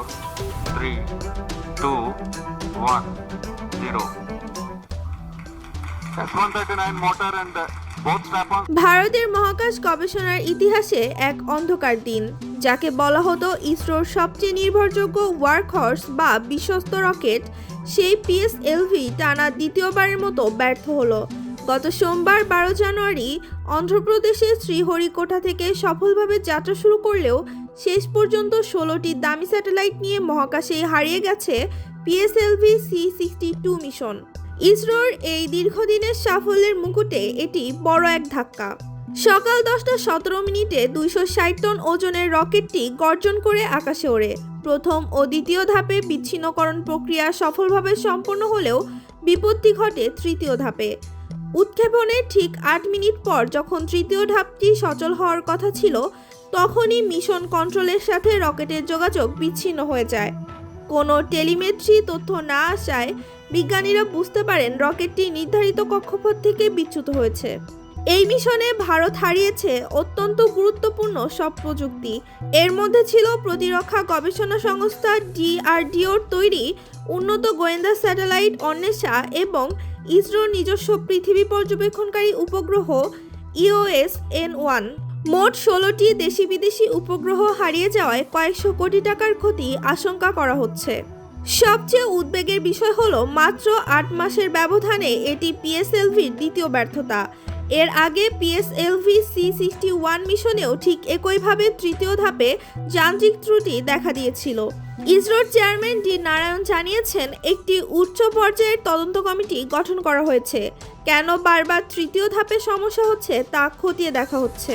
four, three, two, one, zero. S139 motor and uh, both strap-ons ভারতের মহাকাশ গবেষণার ইতিহাসে এক অন্ধকার দিন যাকে বলা হতো ইসরোর সবচেয়ে নির্ভরযোগ্য ওয়ার্কহর্স বা বিশ্বস্ত রকেট সেই পিএসএলভি টানা দ্বিতীয়বারের মতো ব্যর্থ হলো গত সোমবার বারো জানুয়ারি অন্ধ্রপ্রদেশের শ্রীহরিকোটা থেকে সফলভাবে যাত্রা শুরু করলেও শেষ পর্যন্ত ষোলোটি দামি স্যাটেলাইট নিয়ে মহাকাশে হারিয়ে গেছে PSLV C sixty two mission ইসরোর এই দীর্ঘদিনের সাফল্যের মুকুটে এটি বড় এক ধাক্কা। সকাল দশটা সতেরো মিনিটে দুইশো ষাট টন ওজনের রকেটটি গর্জন করে আকাশে ওড়ে। প্রথম ও দ্বিতীয় ধাপে বিচ্ছিন্নকরণ প্রক্রিয়া সফলভাবে সম্পন্ন হলেও বিপত্তি ঘটে তৃতীয় ধাপে। উৎক্ষেপণের ঠিক আট মিনিট পর যখন তৃতীয় ধাপটি সচল হওয়ার কথা ছিল, তখনই মিশন কন্ট্রোলের সাথে রকেটের যোগাযোগ বিচ্ছিন্ন হয়ে যায়। কোনো টেলিমেট্রি তথ্য না আসায় বিজ্ঞানীরা বুঝতে পারেন রকেটটি নির্ধারিত কক্ষপথ থেকে বিচ্যুত হয়েছে। এই মিশনে ভারত হারিয়েছে অত্যন্ত গুরুত্বপূর্ণ সব প্রযুক্তি। এর মধ্যে ছিল প্রতিরক্ষা গবেষণা সংস্থা ডিআরডিওর তৈরি উন্নত গোয়েন্দা স্যাটেলাইট অন্বেষা এবং ইসরোর নিজস্ব পৃথিবী পর্যবেক্ষণকারী উপগ্রহ ইওএস এন ওয়ান। মোট ষোলোটি দেশি বিদেশি উপগ্রহ হারিয়ে যাওয়ায় কয়েকশো কোটি টাকার ক্ষতি আশঙ্কা করা হচ্ছে। সবচেয়ে উদ্বেগের বিষয় হলো মাত্র আট মাসের ব্যবধানে এটি পিএসএলভির দ্বিতীয় ব্যর্থতা। এর আগে পিএসএলভি সি সিক্সটি ওয়ান মিশনেও ঠিক একইভাবে তৃতীয় ধাপে যান্ত্রিক ত্রুটি দেখা দিয়েছিল। ইসরোর চেয়ারম্যান ডি নারায়ণ জানিয়েছেন, একটি উচ্চ পর্যায়ের তদন্ত কমিটি গঠন করা হয়েছে। কেন বারবার তৃতীয় ধাপে সমস্যা হচ্ছে তা খতিয়ে দেখা হচ্ছে।